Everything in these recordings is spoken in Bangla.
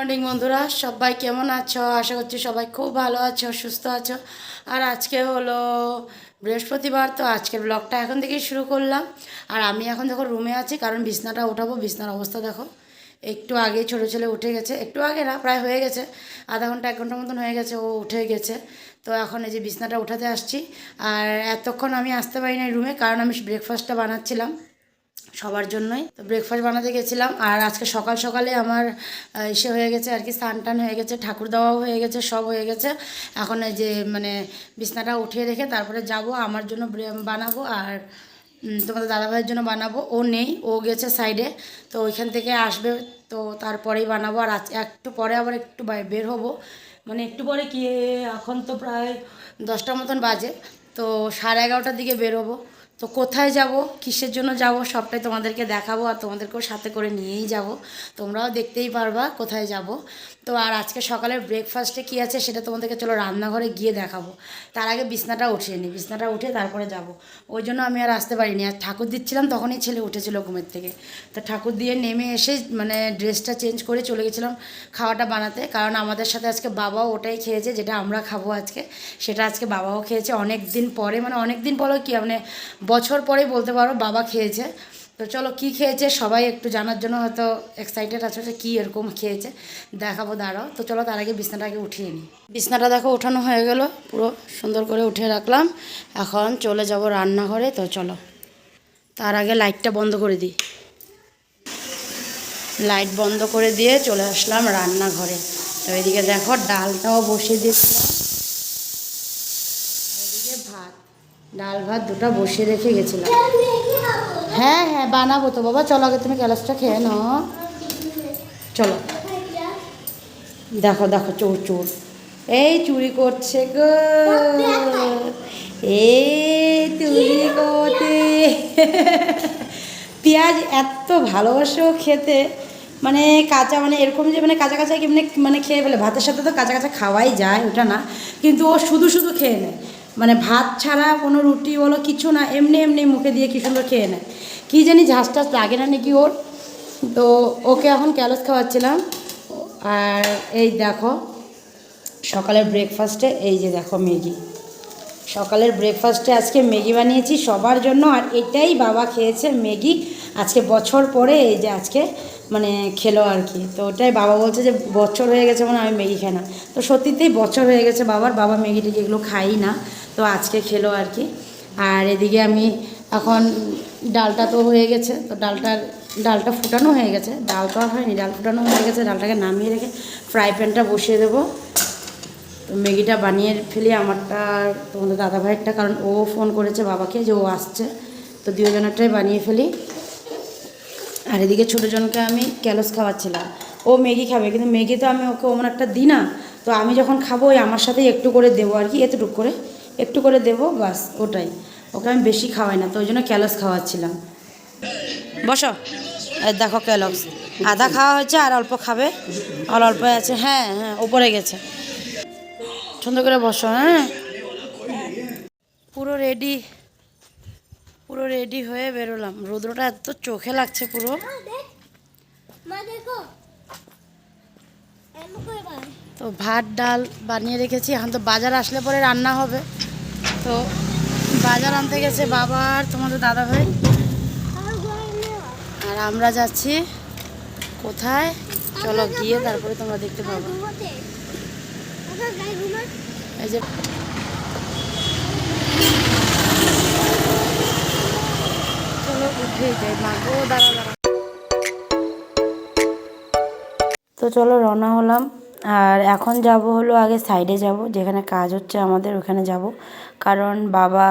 মর্নিং বন্ধুরা, সবাই কেমন আছো? আশা করছি সবাই খুব ভালো আছো, সুস্থ আছো। আর আজকে হলো বৃহস্পতিবার, তো আজকের ব্লগটা এখন থেকেই শুরু করলাম। আর আমি এখন দেখো রুমে আছি, কারণ বিছনাটা উঠাবো বিছনার অবস্থা দেখো। একটু আগে ছোটো ছেলে উঠে গেছে, একটু আগে না, প্রায় হয়ে গেছে, আধা ঘণ্টা, এক ঘণ্টার মতন হয়ে গেছে, ও উঠে গেছে। তো এখন এই যে বিছনাটা উঠাতে আসছি। আর এতক্ষণ আমি আসতে পারি না রুমে, কারণ আমি ব্রেকফাস্টটা বানাচ্ছিলাম। সবার জন্যই। তো ব্রেকফাস্ট বানাতে গেছিলাম আর আজকে সকাল সকালে আমার এসে হয়ে গেছে আর কি, স্নান টান হয়ে গেছে, ঠাকুর দেওয়াও হয়ে গেছে, সব হয়ে গেছে। এখন এই যে মানে বিছনাটা উঠিয়ে রেখে তারপরে যাব, আমার জন্য বানাবো আর তোমাদের দাদাভাইয়ের জন্য বানাবো। ও নেই, ও গেছে সাইডে তো ওইখান থেকে আসবে, তো তারপরেই বানাবো। আর একটু পরে আবার একটু বের হব। মানে একটু পরে কি এখন তো প্রায় দশটার মতন বাজে, তো সাড়ে এগারোটার দিকে বেরোবো তো কোথায় যাব? কিসের জন্য যাব? সবটাই তোমাদেরকে দেখাবো আর তোমাদেরকেও সাথে করে নিয়েই যাব। তোমরাও দেখতেই পারবা কোথায় যাব। তো আর আজকে সকালের ব্রেকফাস্টে কী আছে সেটা তোমাদেরকে চলো রান্নাঘরে গিয়ে দেখাবো। তার আগে বিছনাটা উঠিয়ে নিই বিছনাটা উঠে তারপরে যাব। ওই জন্য আমি আর আসতে পারিনি। আর ঠাকুর দিচ্ছিলাম তখনই ছেলে উঠেছিল ঘুমের থেকে। তো ঠাকুর দিয়ে নেমে এসে মানে ড্রেসটা চেঞ্জ করে চলে গেছিলাম খাওয়াটা বানাতে। কারণ আমাদের সাথে আজকে বাবাও ওটাই খেয়েছে, যেটা আমরা খাব আজকে, সেটা আজকে বাবাও খেয়েছে। অনেক দিন পরে মানে অনেক দিন পরে কি মানে বছর পরেই বলতে পারো বাবা খেয়েছে। তো চলো কি খেয়েছে সবাই একটু জানার জন্য হয়তো এক্সাইটেড আছে যে কী এরকম খেয়েছে। দেখাবো, দাঁড়াও। তো চলো তার আগে বিছনাটাকে উঠিয়ে নিই বিছনাটা দেখো ওঠানো হয়ে গেল, পুরো সুন্দর করে উঠিয়ে রাখলাম। এখন চলে যাব রান্নাঘরে, তো চলো। তার আগে লাইটটা বন্ধ করে দিই। লাইট বন্ধ করে দিয়ে চলে আসলাম রান্নাঘরে। তো এদিকে দেখো ডালটাও বসিয়ে দিয়েছিলাম এদিকে ভাত ডাল ভাত দুটো বসিয়ে রেখে গেছিলাম। হ্যাঁ হ্যাঁ বানাবো তো বাবা। চলো, আগে তুমি গ্যালাসটা খেয়ে নাও। চলো। দেখো দেখো, চোর চোর। এই চুরি করছে গো। এই চুরি করতে পেঁয়াজ এত ভালোবাসো খেতে। মানে কাঁচা মানে এরকম যে মানে কাঁচা কাঁচা কেমনি মানে খেয়ে ফেলে। ভাতের সাথে তো কাঁচা কাঁচা খাওয়াই যায়, ওটা না। কিন্তু ও শুধু শুধু খেয়ে নেয়। মানে ভাত ছাড়া কোনো রুটি বলো কিছু না, এমনি এমনি মুখে দিয়ে কি সুন্দর খেয়ে নেয়। কী জানি ঝাঁস টাস লাগে না নাকি ওর। তো ওকে এখন ক্যালস খাওয়াচ্ছিলাম। আর এই দেখো, সকালের ব্রেকফাস্টে এই যে দেখো ম্যাগি। সকালের ব্রেকফাস্টে আজকে ম্যাগি বানিয়েছি সবার জন্য, আর এটাই বাবা খেয়েছে ম্যাগি। আজকে বছর পরে এই যে আজকে মানে খেলো আর কি। তো ওটাই বাবা বলছে যে বছর হয়ে গেছে মানে আমি ম্যাগি খাই না। তো সত্যিতেই বছর হয়ে গেছে বাবার, বাবা ম্যাগি টেগি এগুলো খাই না। তো আজকে খেলো আর কি। আর এদিকে আমি এখন ডালটা তো হয়ে গেছে, তো ডালটার, ডালটা ফুটানো হয়ে গেছে। ডাল তো আর হয়নি, ডাল ফুটানো হয়ে গেছে। ডালটাকে নামিয়ে রেখে ফ্রাই প্যানটা বসিয়ে দেবো। তো ম্যাগিটা বানিয়ে ফেলি আমারটা তোমাদের দাদা ভাইয়েরটা কারণ ও ফোন করেছে বাবাকে যে ও আসছে। তো দুজনেরটাই বানিয়ে ফেলি। আর এদিকে ছোটো জনকে আমি ক্যালস খাওয়াচ্ছিলাম। ও ম্যাগি খাবে, কিন্তু ম্যাগি তো আমি ওকে ওমন একটা দিই না। তো আমি যখন খাব, ওই আমার সাথেই একটু করে দেবো আর কি, এতটুকু করে। একটু করে দেবো বাস ওটাই। ওকে আমি বেশি খাওয়াই না তো ওই জন্য ক্যালস খাওয়াচ্ছিলাম। বসো। দেখো ক্যালক্স আধা খাওয়া হয়েছে আর অল্প খাবে। আর অল্প আছে হ্যাঁ হ্যাঁ ওপরে গেছে। সুন্দর করে বসো হ্যাঁ। পুরো রেডি পুরো রেডি হয়ে বেরোলাম। রৌদ্রটা এত চোখে লাগছে পুরো। তো ভাত ডাল বানিয়ে রেখেছি। এখন তো বাজার আসলে পরে রান্না হবে। তো বাজার আনতে গেছে বাবা আর তোমাদের দাদা ভাই আর আমরা যাচ্ছি কোথায়? চলো গিয়ে তারপরে তোমরা দেখতে পাবো। এই যে চলো উঠে যাই। মা গো দাঁড়া দাঁড়া তো চলো রওনা হলাম। আর এখন যাব হলো আগে সাইডে যাব, যেখানে কাজ হচ্ছে আমাদের ওখানে যাব। কারণ বাবা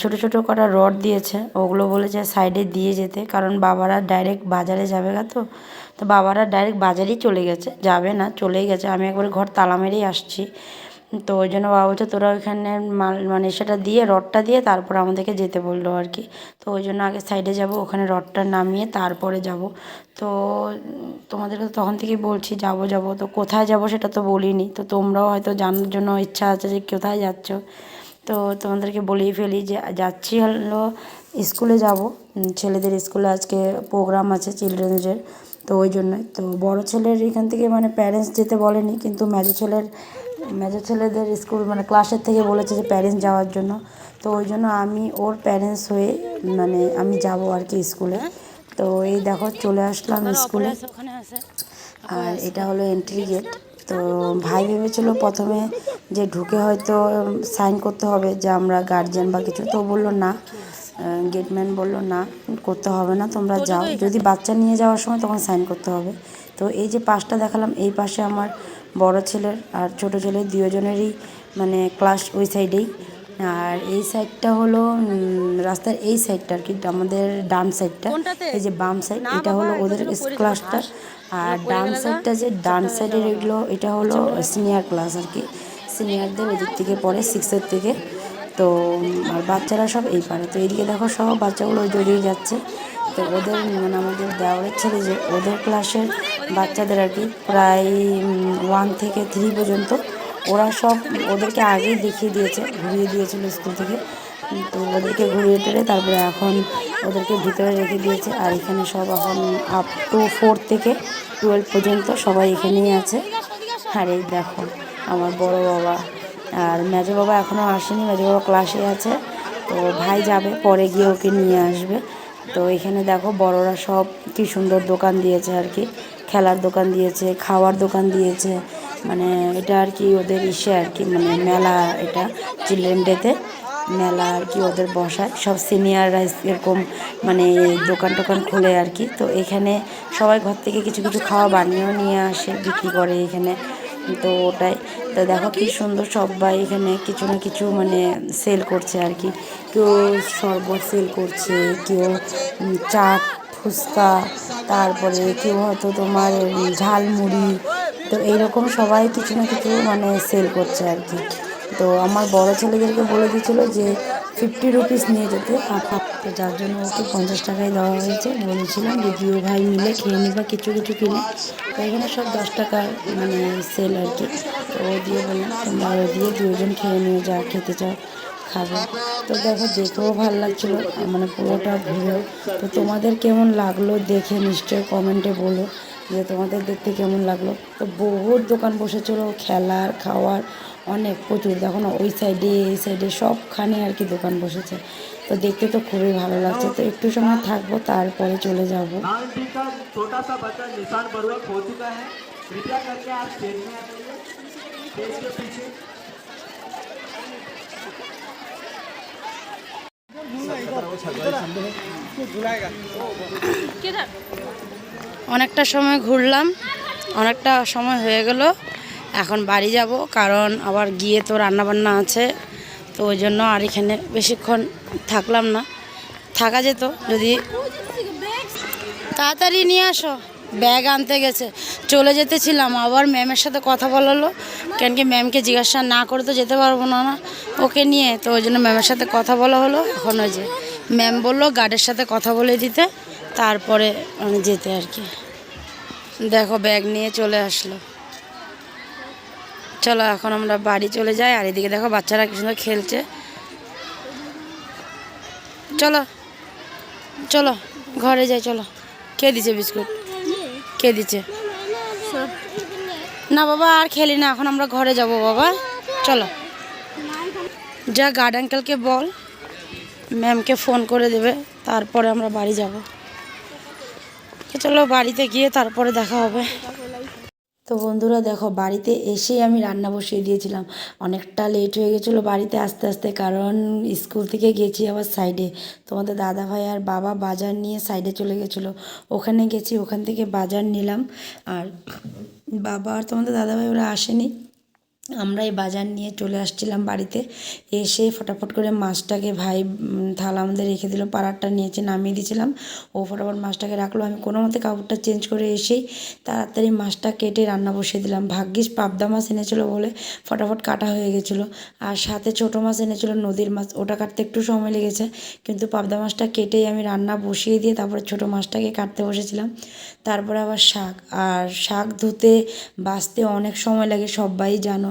ছোট ছোট কটা রড দিয়েছে, ওগুলো বলেছে সাইডে দিয়ে যেতে। কারণ বাবারা ডাইরেক্ট বাজারে যাবে গা তো। তো বাবারা ডাইরেক্ট বাজারেই চলে গেছে, যাবে না, চলেই গেছে। আমি একবার ঘর তালা মেরেই আসছি। তো ওই জন্য বাবা বলছে, তোরা ওইখানে মাল মানে সেটা দিয়ে রডটা দিয়ে তারপর আমাদেরকে যেতে বলল আর কি। তো ওই জন্য আগে সাইডে যাব, ওখানে রডটা নামিয়ে তারপরে যাব। তো তোমাদেরকে তখন থেকেই বলছি, যাব যাব। তো কোথায় যাব সেটা তো বলিনি। তো তোমরাও হয়তো জানার জন্য ইচ্ছা আছে যে কোথায় যাচ্ছ। তো তোমাদেরকে বলেই ফেলি যে, যাচ্ছি হলো স্কুলে যাব। ছেলেদের স্কুলে আজকে প্রোগ্রাম আছে চিলড্রেন্সের তো ওই জন্যই। তো বড় ছেলের এখান থেকে মানে প্যারেন্টস যেতে বলেনি, কিন্তু মেজো ছেলের মেজো ছেলেদের স্কুল মানে ক্লাসের থেকে বলেছে যে প্যারেন্টস যাওয়ার জন্য। তো ওই জন্য আমি ওর প্যারেন্টস হয়ে মানে আমি যাব আর কি স্কুলে। তো এই দেখো চলে আসলাম স্কুলে। আর এটা হলো এন্ট্রি গেট তো ভাই ভেবেছিল প্রথমে যে ঢুকে হয়তো সাইন করতে হবে যে আমরা গার্জেন বা কিছু। তো বলল না গেটম্যান বলল না করতে হবে না তোমরা যাও। যদি বাচ্চা নিয়ে যাওয়ার সময় তখন সাইন করতে হবে। তো এই যে পাশটা দেখালাম এই পাশে আমার বড় ছেলের আর ছোট ছেলের দুজনেরই মানে ক্লাস ওই সাইডেই আর এই সাইডটা হলো রাস্তার এই সাইডটা আর কি আমাদের ডান সাইডটা এই যে বাম সাইড এটা হলো ওদের ক্লাসটা আর ডান সাইডটা যে ডান সাইডের এগুলো এটা হলো সিনিয়র ক্লাস আর কি। সিনিয়রদের ওদিক থেকে পড়ে সিক্সের থেকে। তো আর বাচ্চারা সব এই পারে তো এদিকে দেখো সব বাচ্চাগুলো জড়িয়ে যাচ্ছে। তো ওদের মানে আমাদের দেওয়ারের ছেলে যে ওদের ক্লাসের বাচ্চাদের আর কি প্রায় ওয়ান থেকে থ্রি পর্যন্ত ওরা সব ওদেরকে আগেই দেখিয়ে দিয়েছে ঘুরিয়ে দিয়েছিল স্কুল থেকে। তো ওদেরকে ঘুরিয়ে টেরে তারপরে এখন ওদেরকে ভিতরে রেখে দিয়েছে। আর এখানে সব এখন আপ টু ফোর থেকে টুয়েলভ পর্যন্ত সবাই এখানেই আছে। আর এই দেখো, আমার বড় বাবা। আর মেজো বাবা এখনও আসেনি, মেজো বাবা ক্লাসে আছে। তো ভাই যাবে, পরে গিয়ে ওকে নিয়ে আসবে। তো এখানে দেখো, বড়রা সব কি সুন্দর দোকান দিয়েছে আর কি। খেলার দোকান দিয়েছে, খাওয়ার দোকান দিয়েছে। মানে এটা আর কি ওদের ইসে আর কি মানে মেলা এটা চিলড্রেন ডেতে মেলা আর কি ওদের বসায়। সব সিনিয়ররা এরকম মানে দোকান টোকান খোলে আর কি। তো এখানে সবাই ঘর থেকে কিছু কিছু খাওয়া বানিয়েও নিয়ে আসে, বিক্রি করে এখানে। তো ওটাই। তো দেখো কি সুন্দর সবাই এখানে কিছু না কিছু মানে সেল করছে আর কি। কেউ শরবত সেল করছে, কেউ চাট, ফুচকা, তারপরে কেউ হয়তো তোমার ঝালমুড়ি। তো এইরকম সবাই কিছু না কিছু মানে সেল করছে আর কি। তো আমার বড় ছেলেদেরকে বলে দিয়েছিল যে ফিফটি রুপিস নিয়ে যেতে। হাফ তো যার জন্য ওকে পঞ্চাশ টাকায় দেওয়া হয়েছে। বলেছিলাম যে দুই ভাই মিলে খেয়ে নিবা, কিছু কিছু কিনে। তো এখানে সব দশ টাকার মানে সেল আর কি। তো ও দিয়ে বললাম তোমরা ও দিয়ে দুজন খেয়ে নিয়ে যা খেতে চাও, খাবে। তো দেখো, দেখেও ভালো লাগছিল মানে পুরোটা ঘুরেও। তো তোমাদের কেমন লাগল দেখে নিশ্চয়ই কমেন্টে বলো, যে তোমাদের দেখতে কেমন লাগল? তো বহুত দোকান বসেছিল, খেলার, খাওয়ার অনেক প্রচুর। দেখো না ওই সাইডে এই সাইডে সবখানে আর কি দোকান বসেছে। তো দেখতে তো খুবই ভালো লাগছে। তো একটু সময় থাকব তারপরে চলে যাব। অনেকটা সময় ঘুরলাম অনেকটা সময় হয়ে গেল। এখন বাড়ি যাব, কারণ আবার গিয়ে তো রান্নাবান্না আছে, তো ওই জন্য আর এখানে বেশিক্ষণ থাকলাম না। থাকা যেত, যদি তাড়াতাড়ি নিয়ে আসো। ব্যাগ আনতে গেছে। চলে যেতেছিলাম, আবার ম্যামের সাথে কথা বলালো। কেন কি ম্যামকে জিজ্ঞাসা না করে তো যেতে পারব না না। ওকে নিয়ে, তো ওই জন্য ম্যামের সাথে কথা বলা হলো। এখন ওই যে ম্যাম বলল গার্ডের সাথে কথা বলে দিতে, তারপরে যেতে আর কি। দেখো, ব্যাগ নিয়ে চলে আসলো। চলো, এখন আমরা বাড়ি চলে যাই। আর এদিকে দেখো, বাচ্চারা কি সুন্দর খেলছে। চলো চলো, ঘরে যাই, চলো। কে দিছে বিস্কুট? কে দিচ্ছে না বাবা, আর খেলি না, এখন আমরা ঘরে যাব বাবা। চলো। যা গার্ড আঙ্কেলকে বল ম্যামকে ফোন করে দেবে, তারপরে আমরা বাড়ি যাব। চলো, বাড়িতে গিয়ে তারপরে দেখা হবে। তো বন্ধুরা দেখো, বাড়িতে এসেই আমি রান্না বসিয়ে দিয়েছিলাম। অনেকটা লেট হয়ে গেছিল বাড়িতে আস্তে আস্তে, কারণ স্কুল থেকে গেছি আবার সাইডে তোমাদের দাদা ভাই আর বাবা বাজার নিয়ে সাইডে চলে গেছিল। ওখানে গেছি, ওখান থেকে বাজার নিলাম। আর বাবা আর তোমাদের দাদা ভাই ওরা আসেনি। আমরা এই বাজার নিয়ে চলে আসছিলাম বাড়িতে। এসে ফটাফট করে মাছটাকে ভাই থালা আমাদের রেখে দিল, পাড়ারটা নিয়েছে, নামিয়ে দিয়েছিলাম। ও ফটাফট মাছটাকে রাখল, আমি কোনো মতে কাপড়টা চেঞ্জ করে এসেই তাড়াতাড়ি মাছটা কেটে রান্না বসিয়ে দিলাম। ভাগ্যিস পাবদা মাছ এনেছিলো বলে ফটাফট কাটা হয়ে গেছিল। আর সাথে ছোটো মাছ এনেছিলো, নদীর মাছ, ওটা কাটতে একটু সময় লেগেছে। কিন্তু পাবদা মাছটা কেটেই আমি রান্না বসিয়ে দিয়ে তারপরে ছোটো মাছটাকে কাটতে বসেছিলাম। তারপরে আবার শাক, আর শাক ধুতে বাছতে অনেক সময় লাগে, সবাই জানো।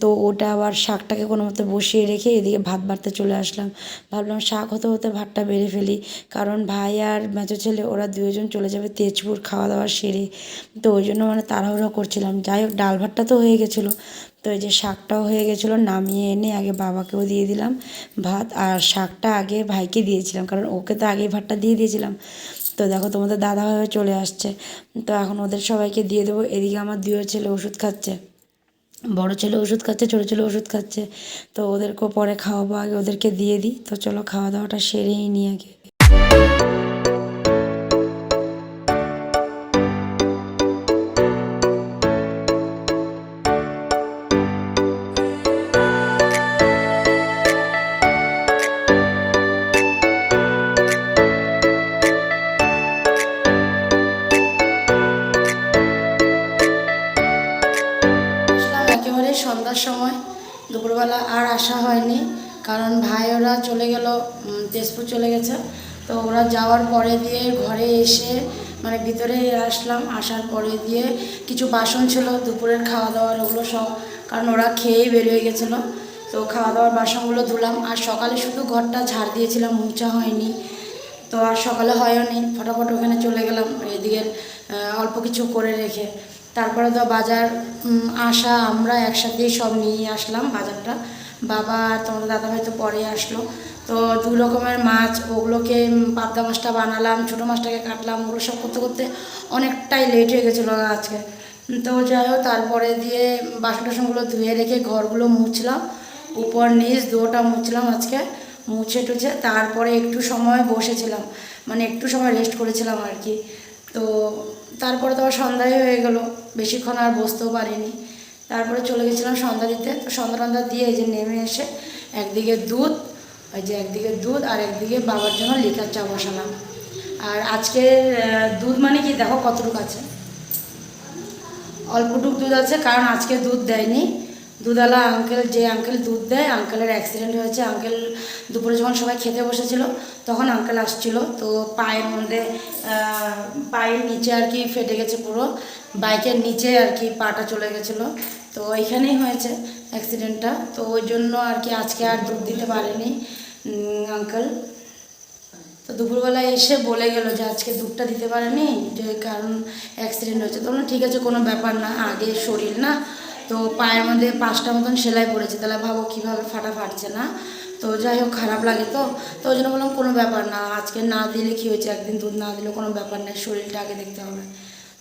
তো ওটা আবার শাকটাকে কোনো মতো বসিয়ে রেখে এদিকে ভাত বাড়তে চলে আসলাম। ভাবলাম শাক হতে হতে ভাতটা বেড়ে ফেলি। কারণ ভাই আর মেজো ছেলে, ওরা দুজন চলে যাবে তেজপুর খাওয়া দাওয়া সেরে। তো ওই জন্য মানে তাড়াহুড়ো করছিলাম। যাই হোক, ডাল ভাতটা তো হয়ে গেছিল। তো এই যে শাকটাও হয়ে গেছিল, নামিয়ে এনে আগে বাবাকেও দিয়ে দিলাম ভাত। আর শাকটা আগে ভাইকে দিয়েছিলাম, কারণ ওকে তো আগেই ভাতটা দিয়ে দিয়েছিলাম। তো দেখো তোমাদের দাদা হয়ে চলে আসছে। তো এখন ওদের সবাইকে দিয়ে দেবো। এদিকে আমার দুই ছেলে ওষুধ খাচ্ছে। বড় ছেলে ওষুধ খাচ্ছে, ছোটো ছেলে ওষুধ খাচ্ছে। তো ওদেরকেও পরে খাওয়াবো আগে, ওদেরকে দিয়ে দিই। তো চলো খাওয়া দাওয়াটা সেরেই নিয়ে আগে। সন্ধ্যার সময়, দুপুরবেলা আর আসা হয়নি, কারণ ভাই ওরা চলে গেল তেজপুর চলে গেছে। তো ওরা যাওয়ার পরে দিয়ে ঘরে এসে মানে ভিতরে আসলাম, আসার পরে দিয়ে কিছু বাসন ছিল, দুপুরের খাওয়া দাওয়ার ওগুলো সব, কারণ ওরা খেয়েই বেরিয়ে গেছিল। তো খাওয়া দাওয়ার বাসনগুলো ধুলাম, আর সকালে শুধু ঘরটা ঝাড় দিয়েছিলাম, মুছা হয়নি। তো আর সকালে হয়ও নি, ফটাফট ওখানে চলে গেলাম, এদিকে অল্প কিছু করে রেখে। তারপরে তো বাজার আসা, আমরা একসাথেই সব নিয়ে আসলাম বাজারটা। বাবা তোমাদের দাদাভাই তো পরে আসলো। তো দু রকমের মাছ, ওগুলোকে পাবদা মাছটা বানালাম, ছোটো মাছটাকে কাটলাম, ওগুলো সব করতে করতে অনেকটাই লেট হয়ে গেছিল আজকে। তো যাই হোক, তারপরে দিয়ে বাসন টাসনগুলো ধুয়ে রেখে ঘরগুলো মুছলাম। উপর নিচ দুটা মুছলাম আজকে, মুছে টুছে, তারপরে একটু সময় বসেছিলাম। মানে একটু সময় রেস্ট করেছিলাম আর কি। তো তারপরে তো আবার সন্ধ্যায় হয়ে গেল। বেশিক্ষণ আর বসতেও পারিনি। তারপরে চলে গেছিলাম সন্ধ্যা দিতে। তো সন্ধ্যা টন্ধ্যা দিয়ে এই যে নেমে এসে একদিকে দুধ ওই যে একদিকে দুধ আর একদিকে বাবার জন্য লিকার চা বসালাম। আর আজকের দুধ মানে কি? দেখো কতটুকু আছে। অল্পটুক দুধ আছে, কারণ আজকে দুধ দেয়নি। দুধওয়ালা আঙ্কেল যে আঙ্কেল দুধ দেয় আঙ্কেলের অ্যাক্সিডেন্ট হয়েছে আঙ্কেল দুপুরে যখন সবাই খেতে বসেছিল, তখন আঙ্কেল আসছিল। তো পায়ের মধ্যে পায়ের নিচে আর কি ফেটে গেছে পুরো, বাইকের নিচে আর কি পাটা চলে গেছিল। তো এইখানেই হয়েছে অ্যাক্সিডেন্টটা তো ওই জন্য আর কি আজকে আর দুধ দিতে পারেনি আঙ্কেল তো দুপুরবেলা এসে বলে গেল যে আজকে দুধটা দিতে পারেনি, যে কারণ অ্যাক্সিডেন্ট হয়েছে। তো ঠিক আছে, কোনো ব্যাপার না, আগে শরীর না তো পায়ের মধ্যে পাঁচটা মতন সেলাই পড়েছে, তাহলে ভাবো কীভাবে ফাটা ফাটছে না? তো যাই হোক, খারাপ লাগে তো। তো ওই জন্য বললাম কোনো ব্যাপার না, আজকে না দিলে কী হয়েছে? একদিন দুধ না দিলে কোনো ব্যাপার নেই, শরীরটা আগে দেখতে হবে।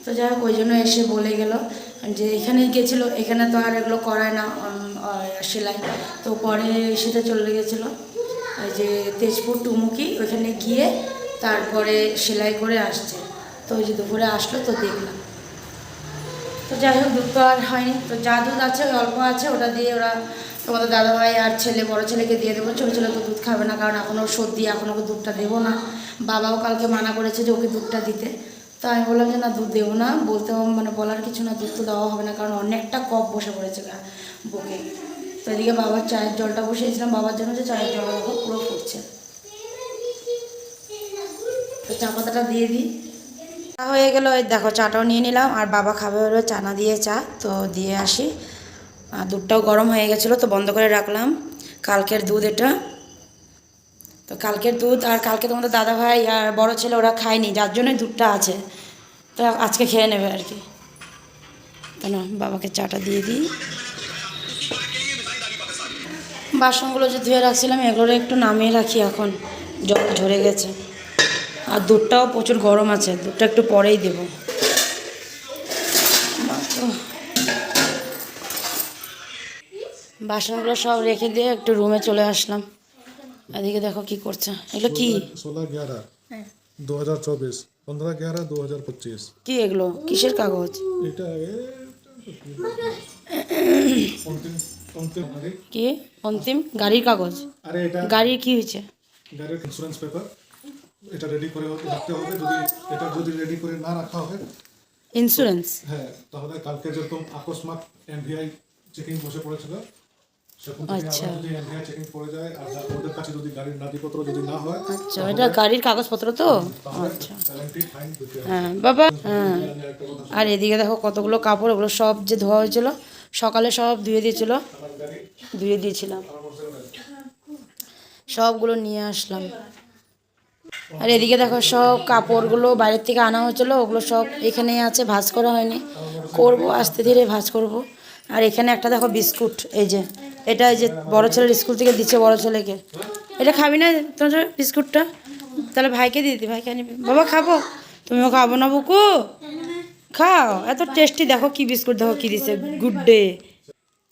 তো যাই হোক, ওই জন্য এসে বলে গেল যে এখানেই গেছিল, এখানে তো আর এগুলো করায় না সেলাই। তো পরে সেটা চলে গেছিল যে তেজপুর টুমুকি, ওইখানে গিয়ে তারপরে সেলাই করে আসছে। তো ওই যে দুপুরে আসলো, তো দেখলাম। তো যাই হোক, দুধ তো আর হয়নি। তো যা দুধ আছে অল্প আছে, ওটা দিয়ে ওরা তোমাদের দাদাভাই আর ছেলে, বড় ছেলেকে দিয়ে দেবো। ছোটো ছেলে তো দুধ খাবে না, কারণ এখনও সর্দি, এখন ওকে দুধটা দেবো না। বাবাও কালকে মানা করেছে যে ওকে দুধটা দিতে। তো আমি বললাম যে, না, দুধ দেবো না। বলতেও মানে বলার কিছু না, দুধ তো দেওয়া হবে না, কারণ অনেকটা কফ বসে পড়েছে বুকে। তো এদিকে বাবার চায়ের জলটা বসিয়েছিলাম, বাবার জন্য যে চায়ের জলটা পুরো ফুটছে তো চা পাতাটা দিয়ে দিই। হয়ে গেল, এই দেখো চাটাও নিয়ে নিলাম, আর বাবা খাবে হলো চানা দিয়ে চা, তো দিয়ে আসি। আর দুধটাও গরম হয়ে গেছিল, তো বন্ধ করে রাখলাম। কালকের দুধ এটা। তো কালকের দুধ, আর কালকে তোমাদের দাদা ভাই আর বড় ছেলে ওরা খায়নি, যার জন্যই দুধটা আছে। তো আজকে খেয়ে নেবে আর কি। তো না বাবাকে চাটা দিয়ে দিই। বাসনগুলো যে ধুয়ে রাখছিলাম এগুলো একটু নামিয়ে রাখি এখন। জল ঝরে গেছে। আর দুধটাও প্রচুর গরম আছে দুধটা একটু পরেই দেব। বাসনগুলো সব রেখে দিয়ে একটু রুমে চলে আসলাম। এদিকে দেখো কি করছে। এগুলো কি? ষোলো এগারো হ্যাঁ। দু হাজার চব্বিশ পনেরো এগারো দু হাজার পঁচিশ। কি এগুলো? কিসের কাগজ? এটা কি? অন্তিম? গাড়ির কাগজ? গাড়ির কি হয়েছে? গাড়ির ইন্স্যুরেন্স পেপার এটা রেডি করে রাখতে হবে যদি এটা যদি রেডি করে না রাখা হবে ইন্স্যুরেন্স হ্যাঁ তাহলে কালকে যেরকম আকস্মাত এমভিআই চেকিং বসে পড়েছিল সেরকম আচ্ছা। যদি এমভিআই চেকিং পড়ে যায় আর ওদের কাছে যদি গাড়ির নাদিপত্র যদি না হয় আচ্ছা এটা গাড়ির কাগজপত্র তো? আচ্ছা। হ্যাঁ বাবা হ্যাঁ। আর এদিকে দেখো কতগুলো কাপড় ওগুলো সব যে ধোয়া হয়েছিল সকালে সব ধুয়ে দিয়েছিল ধুয়ে দিয়েছিলাম। সবগুলো নিয়ে আসলাম। আর এদিকে দেখো সব কাপড়গুলো বাইরের থেকে আনা হয়েছিল, ওগুলো সব এখানেই আছে, ভাজ করা হয়নি। করব, আস্তে ধীরে ভাজ করব। আর এখানে একটা দেখো বিস্কুট, এই যে, এটা এই যে বড় ছেলের স্কুল থেকে দিচ্ছে বড় ছেলেকে। এটা খাবি না তোমার বিস্কুটটা? তাহলে ভাইকে দিয়ে দিই ভাইকে নিবি বাবা, খাব? তুমিও খাব না বুকু? খাও, এত টেস্টি দেখো কি বিস্কুট, দেখো কি দিছে গুড ডে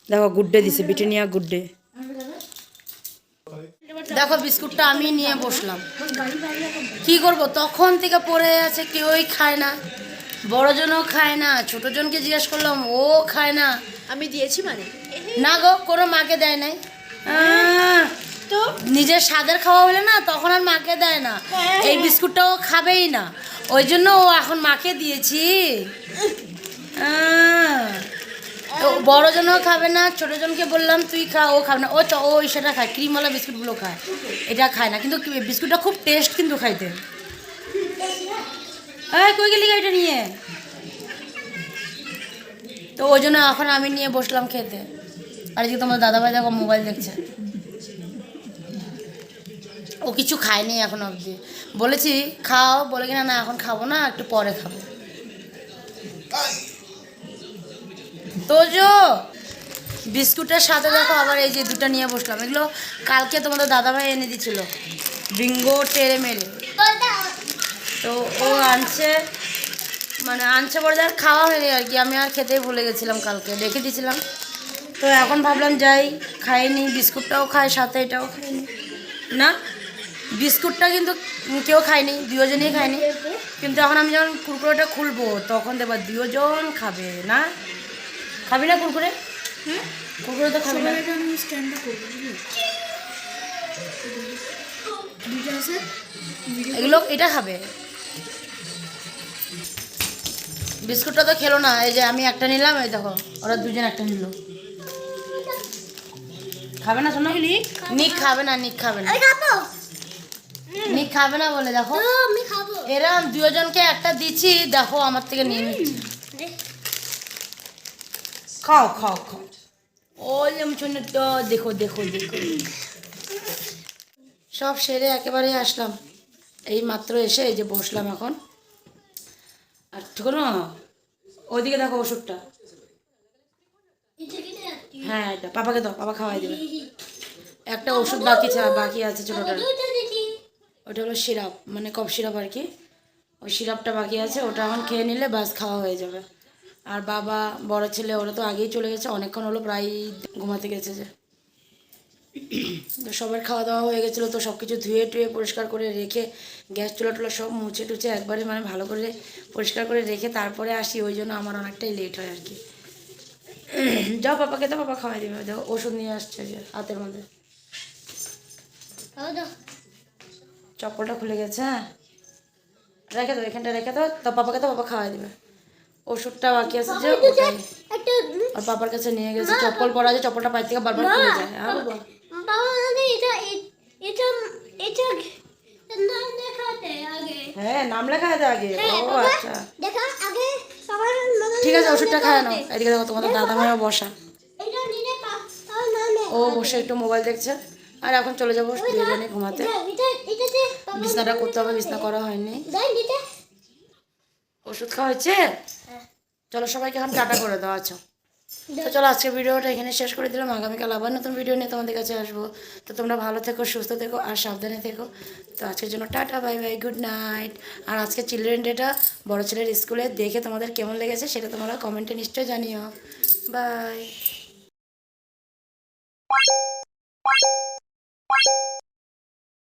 দেখো গুড ডে দিছে ব্রিটানিয়া গুড ডে দেখো বিস্কুটটা আমি নিয়ে বসলাম। কি করব? তখন থেকে পড়ে আছে কেউই খায় না। বড়জনও খায় না ছোটজনকে জিজ্ঞেস করলাম ও খায় না। আমি দিয়েছি মানে? না গো কোনো মাকে দেয় নাই। তো? নিজের স্বাদের খাওয়া হলে না তখন আর মাকে দেয় না। এই বিস্কুটটা ও খাবেই না। ওই জন্য ও এখন মাকে দিয়েছি। আহ, তো বড়জনও খাবে না ছোটজনকে বললাম তুই খা ও খাবে না। ও তো ও সেটা খায় ক্রিমওয়ালা বিস্কুটগুলো খায়। এটা খায় না কিন্তু বিস্কুটটা খুব টেস্ট কিন্তু খাইতে। হ্যাঁ কই গেলি এটা নিয়ে? তো ওই জন্য এখন আমি নিয়ে বসলাম খেতে। আর এদিকে তোমার দাদাভাই দেখো মোবাইল দেখছে। ও কিছু খায়নি এখন অবধি। বলেছি খাও। বলে কিনা না এখন খাব না একটু পরে খাব। তোজো! বিস্কুটের সাথে দেখো, আবার এই যে দুটো নিয়ে বসলাম। এগুলো কালকে তোমাদের দাদাভাই এনে দিছিল বিঙ্গো টেরে মেরে তো ও আনছে মানে আনছে বলে আর খাওয়া হয়নি আর কি। আমি আর খেতেই ভুলে গেছিলাম কালকে, দেখে দিয়েছিলাম। তো এখন ভাবলাম যাই, খাইনি, বিস্কুটটাও খাই, সাথে এটাও খাইনি। না, বিস্কুটটা কিন্তু কেউ খায়নি দুজনেই খায়নি কিন্তু এখন আমি যখন কুরকুরেটা খুলবো, তখন দেখব দুজন খাবে, না? খাবি না কুরকুরে? কুরকুরে তো খাবি না। আমি স্ট্যান্ডটা করব দুটো আছে এগুলো এটা খাবে। বিস্কুটটা তো খেলো না এই যে আমি একটা নিলাম এই দেখো ওরা দুজন একটা নিল। খাবে না শোনো নিক খাবে না নিক খাবে না। নিক খাবে না বলে দেখো। আমি দুজনকে একটা দিচ্ছি দেখো আমার থেকে নিয়ে নিচ্ছে। খাও খাও খাও। আমি শুনে তো দেখো দেখো দেখো। সব সেরে একেবারে আসলাম। এই মাত্র এসে এই যে বসলাম এখন। আর ঠিক না ওইদিকে দেখো ওষুধটা। হ্যাঁ এটা পাপাকে দাও, পাপা খাওয়াই দেবে। একটা ওষুধ বাকি ছাড়া বাকি আছে দিচ্ছি ওটা হলো সিরাপ মানে কফ সিরাপ আর কি। ওই সিরাপটা বাকি আছে, ওটা এখন খেয়ে নিলে বাস খাওয়া হয়ে যাবে। আর বাবা বড় ছেলে ওরা তো আগেই চলে গেছে অনেকক্ষণ হলো প্রায় ঘুমাতে গেছে যে। তো সবার খাওয়া দাওয়া হয়ে গেছিল তো সব কিছু ধুয়ে টুয়ে পরিষ্কার করে রেখে গ্যাস চুলা টুলা সব মুছে টুছে একবারে মানে ভালো করে পরিষ্কার করে রেখে তারপরে আসি ওই জন্য আমার অনেকটাই লেট হয় আর কি। যাও পাপাকে তো পাপা খাওয়াই দেবে দেখো ওষুধ নিয়ে আসছে যে হাতের মধ্যে। চপ্পলটা খুলে গেছে হ্যাঁ। রেখে দাও এখানটা রেখে দাও তো পাপাকে তো পাপা খাওয়াই দেবে। ওষুধটা বাকি আছে যে আর পাপার কাছে নিয়ে গেছে চপ্পল পরা আছে চপ্পলটা পায়ে থেকে বারবার খুলে যায়। হ্যাঁ নাম হ্যাঁ নাম লেখা আছে আগে। হ্যাঁ ও আচ্ছা। ঠিক আছে ওষুধটা খায় নাও। এদিকে দেখো তোমাদের দাদা বসা। ও বসে একটু মোবাইল দেখছে। আর এখন চলে যাব ঘুমাতে। বিছনাটা করতে হবে বিছনা করা হয়নি। ওষুধ খাওয়া হয়েছে? চলো সবাইকে এখন টাটা করে দাও আছো তো চলো আজকে ভিডিওটা এখানে শেষ করে দিলাম। আগামীকাল আবার নতুন ভিডিও নিয়ে তোমাদের কাছে আসব। তো তোমরা ভালো থেকো সুস্থ থেকো আর সাবধানে থেকো। তো আজকের জন্য tata bye bye good night. আর আজকে চিলড্রেন ডেটা বড়ো ছেলের স্কুলে দেখে তোমাদের কেমন লেগেছে সেটা তোমরা কমেন্টে নিশ্চয়ই জানিও। বাই।